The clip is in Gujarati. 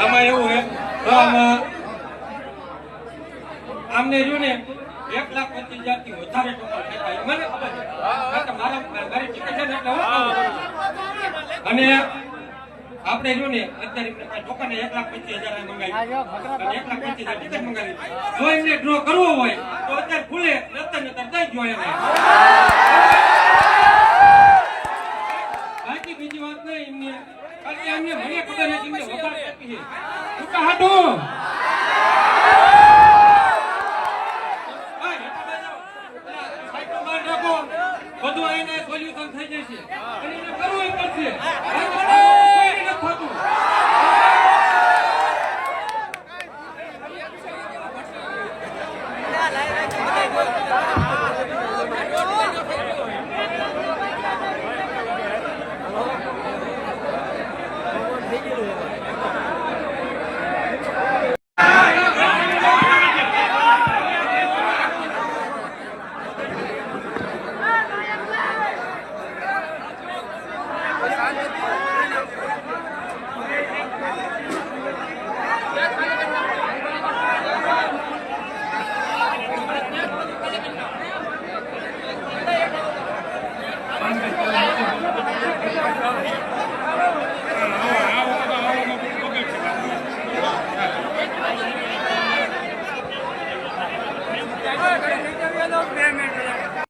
આમાં એવું હે તો આમાં આમને જો ને એક લાખ પચીસ હજારથી વધારે ફેંકાય મને ખબર છે. મારા મારી ટિકિટ છે એટલે અને આપણે જો ને અત્યારે ટોકન એક લાખ પચીસ હજાર મંગાવી. એક લાખ પચીસ હજાર ટિકિટ મંગાવી. જો એમને ડ્રો કરવો હોય તો અત્યારે ખુલે નતર નતર દઈ જો છીએ ખાલી અમને મને ખબર નથી કે છે. ઉકા હાટો બધું આઈને Thank you. Gracias.